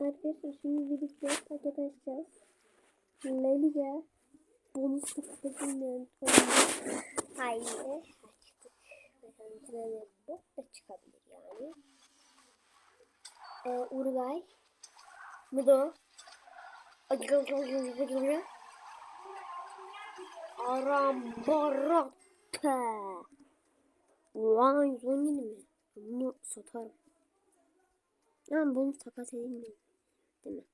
Arkadaşlar şimdi birlikte paket açacağız. Leli'ye bonuslu paket bilmiyorum. Hayır. Açtık. Bakalım ne yaptı. Da çıkabilir yani. Ee, Uruguay. Mudo. Acıkam çalışıyorum. Acıkam Arambarata. Ulan mi? Bunu satarım. Yani bunu takas edilmiyor. Değil mi?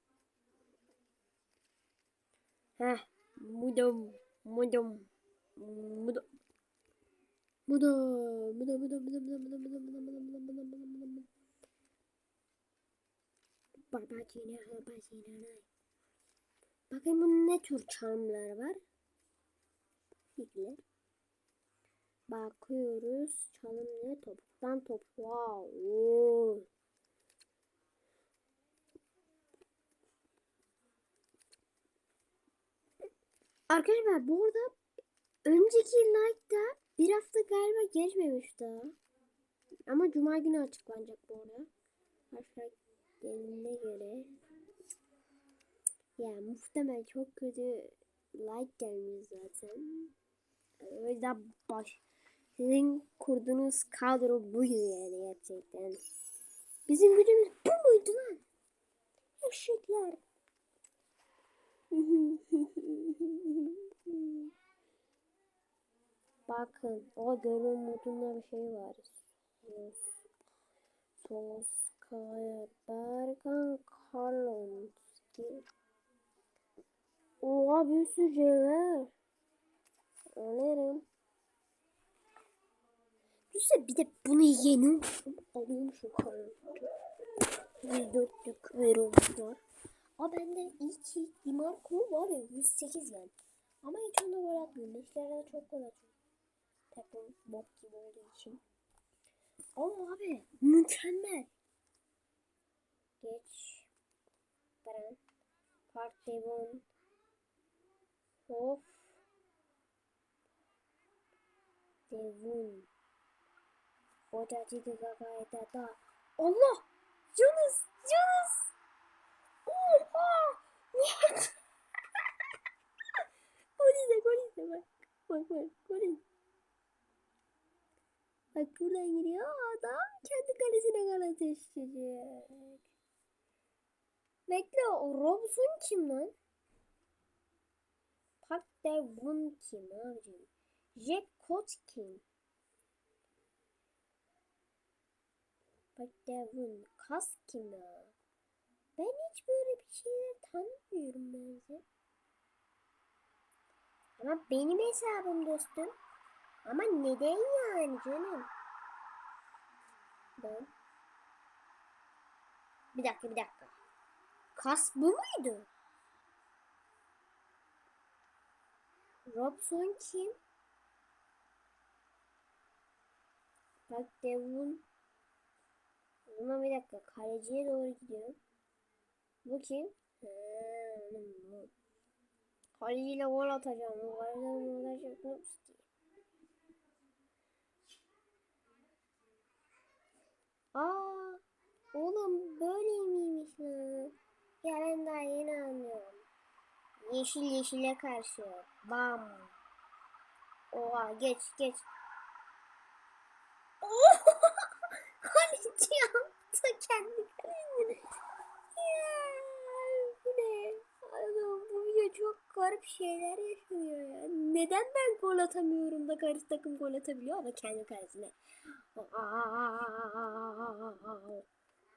Heh. Mudum. Mudum. Mudo. Mudo. Mudo. Mudo. Mudo. Mudo. Mudo. Mudo. Mudo. Mudo. Mudo. Mudo. Babacığına, babacığına. Bakın bunun ne tür charmlar var? Bilgiler. Bakıyoruz. Çalım ne? Topuktan top. Wow. Oo. Arkadaşlar bu arada önceki like'da bir hafta galiba geçmemiş. Ama cuma günü açıklanacak bu arada. Harfler geldiğine göre. Ya muhtemelen çok kötü like gelmiş zaten. O yüzden baş. Sizin kurduğunuz kadro buydu yani gerçekten. Bizim gücümüz bu muydu lan? Eşekler. Bakın o görünüm modunda bir şey var. Sos, Soskaya Berkan Karlonski. Oha bir sürü cevher. Alırım. Düşünsene bir de bunu yeni alıyorum şu kartı. 104'lük verim var. Aa bende iyi ki Dimarco var ya 108 yani. Ama hiç onda gol atmıyorum. Beşlerde çok gol atıyorum. Takım bok gibi olduğu için. Ama abi mükemmel. Geç. Beren. Part Devon. Of. Devon. Hocacı gagayda da. Allah! Yunus! Yunus! Gol izle, gol izle bak. Bak bak, gol izle. Bak buradan giriyor adam kendi kalesine gol ateşleyecek. Bekle o Robson kim lan? Park Devon kim abicim? Jack Cott kim? Park Devon Kas kim ya? Ben hiç böyle bir şeyler tanımıyorum bence. Ama benim hesabım dostum. Ama neden yani canım? Ben. Bir dakika bir dakika. Kas bu muydu? Robson kim? Bak Devon. Zaman bir dakika. Kaleciye doğru gidiyorum. Bu kim? Bu. Kaleciyle gol atacağım. O kaleciden gol atacağım. Aa, oğlum böyle miymiş lan? Ya ben daha yeni anlıyorum. Yeşil yeşile karşı. Bam. Oha geç geç. Kaleci yaptı kendi kalesini. Ne? Adam bu video çok garip şeyler yaşıyor ya. Neden ben gol atamıyorum da karşı takım gol atabiliyor ama kendi kalesine.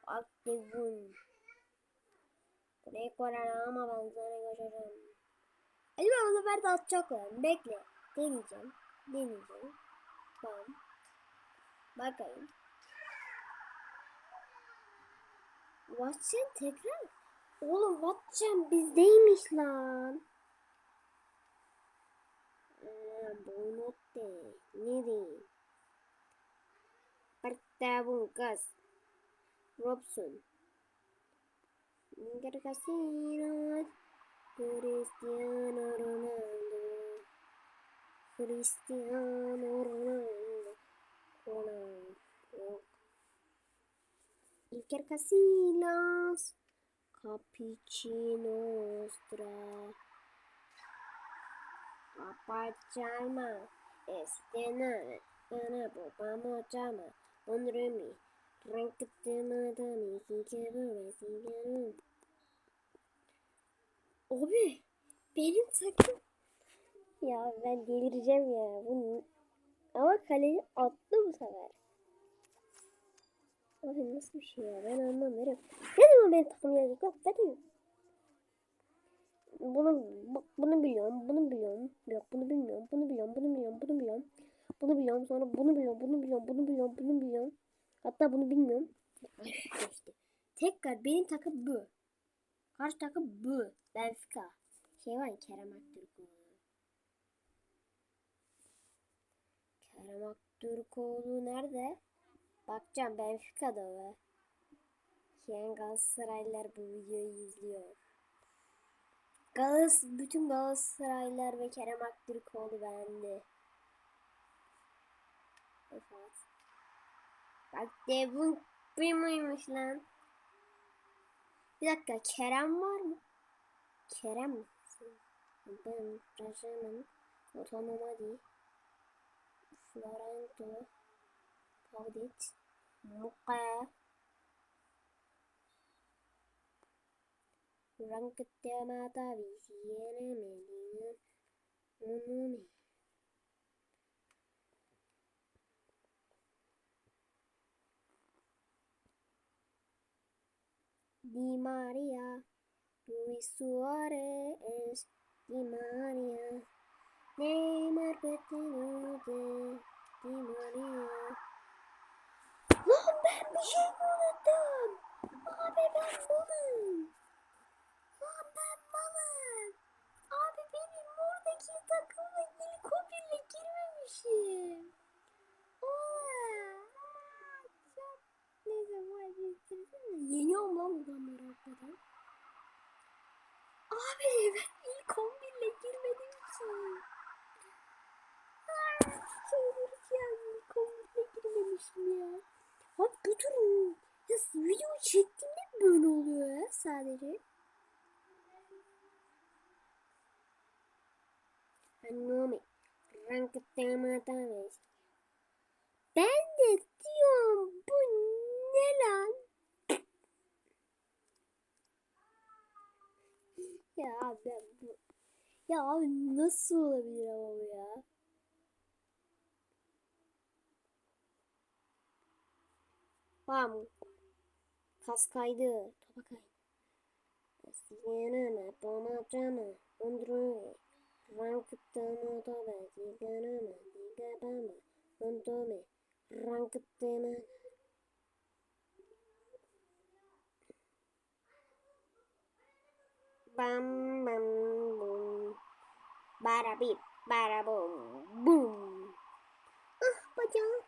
Aktivun. Burayı koran ama ben sana göstereceğim. Acaba bu sefer de atacaklar. Bekle. Deneyeceğim. Deneyeceğim. Tamam. Bakayım. Watson tekrar. Oğlum Watson bizdeymiş lan. Aa, Bonotte. Ne diyeyim? Partabungkas. Robson. Casillas. Cristiano Ronaldo. Cristiano Ronaldo. Ronaldo. Iker Casillas. Cappuccino Ostra. Papacalma. Estena. Ana babam hocama. Onrumi. Renk tımadami. Hikabu ve sigarım. Abi. Benim takım. Ya ben delireceğim ya. Bu... Ama kaleyi attı bu sefer. Abi nasıl bir şey ya? Ben anlamıyorum. Ne zaman benim takım gelecek? Yok zaten. Bunu bu- bunu biliyorum, bunu biliyorum. Yok bunu bilmiyorum, bunu biliyorum, bunu biliyorum, bunu biliyorum. Bunu biliyorum, sonra bunu biliyorum, bunu biliyorum, bunu biliyorum, bunu biliyorum. Hatta bunu bilmiyorum. Geçti. Tekrar benim takım bu. Karşı takım bu. Benfica. Şey var ya Kerem Aktürkoğlu. Kerem Aktürkoğlu nerede? Bakacağım Benfica'da o. Yani Galatasaraylılar bu videoyu izliyor. Galas, bütün Galatasaraylılar ve Kerem Aktürkoğlu beğendi. Evet. Bak Devon Primo'ymuş lan. Bir dakika Kerem var mı? Kerem mi? Ben Rajaman Otonomadi Florento Hold muka Muka. ketia mata visiene menina unumi. Di Maria, Luis Suarez, Di Maria, Neymar Coutinho, Di Maria. Bir şey unuttum. Abi ben malım. Lan ben malım. Abi benim oradaki takımla ilk 11'le girmemişim. Oha. Neyse vay bitirsene. Yeniyorum lan adamları hakikaten. Abi ben ilk 11'le girmedim ki. Aa, Çıldıracağım ilk 11'le girmemişim ya. Abi bu durum ya video çektiğimde mi böyle oluyor ya sadece? Hanumi rank temadaves. Ben de diyorum bu ne lan? Ya ben bu... Ya abi nasıl olabilir ama bu ya? Bam. Kas kaydı. Topa kaydı. Sigarama, pomacama, ondrove. Rankıttama toba, sigarama, sigabama, ondome. Rankıttama. Bam bam bum. Bara bip, bara bum, bum. Ah bacağım.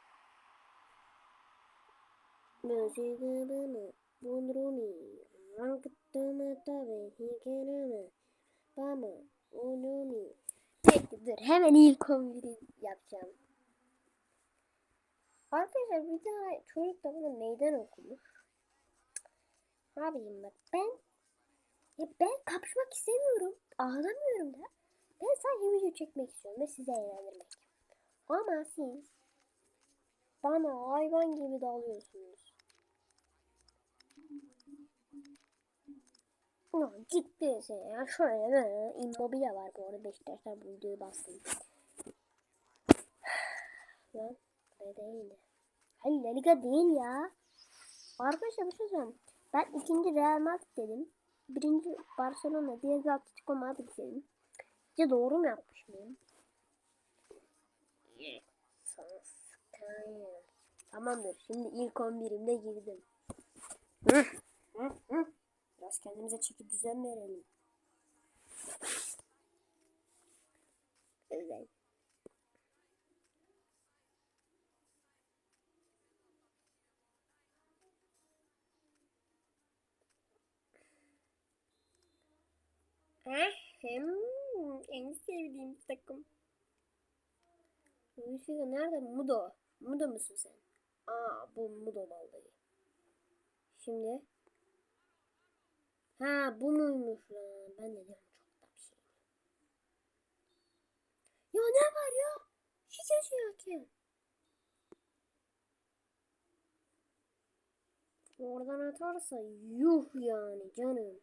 Sigabama, ondrome. Rankıttama toba, sigarama, bama, ondome. Bekle dur hemen ilk 11'i yapacağım. Arkadaşlar bir tane çocuk da bana meydan okumuş. Abicim bak ben ya ben kapışmak istemiyorum. Ağlamıyorum da. Ben sadece video çekmek istiyorum ve sizi eğlendirmek. Ama siz bana hayvan gibi dalıyorsunuz. Ya ciddi ya. Şöyle böyle immobile var bu arada Beşiktaşlar bu videoyu bastım. Lan ne değildi. Hayır La Liga değil ya. Arkadaşlar bir şey söyleyeyim. Ben ikinci Real Madrid dedim. Birinci Barcelona, diğeri Atletico Madrid dedim. Ya doğru mu yapmış mıyım? Tamamdır. Şimdi ilk 11'imde girdim. Biraz kendimize çeki düzen verelim. Evet. Hem en sevdiğim takım. Luisfigo nerede? Mudo. Mudo musun sen? Aa bu Mudo vallahi. Şimdi Ha bu muymuş lan? Ben de diyorum çok da bir şey. Ya ne var ya? Hiç yazıyor ki. Oradan atarsa yuh yani canım.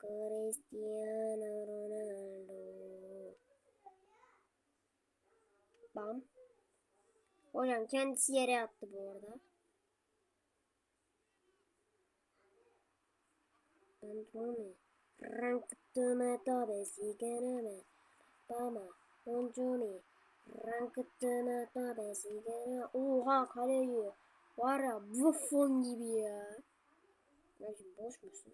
Cristiano Ronaldo. Bam. Hocam kendisi yere attı bu arada. Antonio. Rankıttığıma tabi sigarama. Bama. Boncumi. Rankıttığıma tabi sigara. Oha kaleci. Var ya Buffon gibi ya. Kardeşim boş musun?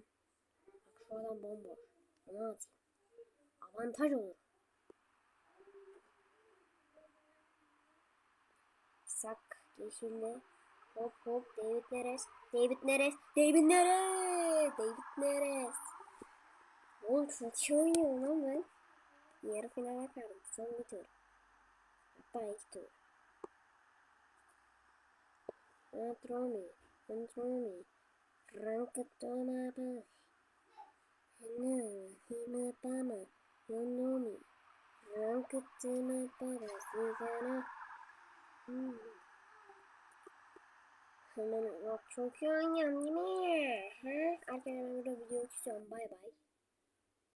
Bak şu adam bomboş. Ona atayım. Avantaj olur. Sak yeşilli. Hop hop David Neres. David Neres. David Neres. David Neres. Oğlum çok iyi oynuyorum lan ben. Yarı finale kaldım. Son bir tur. Hatta iki tur. Antromi. Antromi. Rankatona ba. Hana. Hima bama. Yonomi. Rankatona baba. Sigana. Hmm. Hemen çok iyi oynuyorum değil mi? Ha? Arkadaşlar ben burada video istiyorum. Bay bay.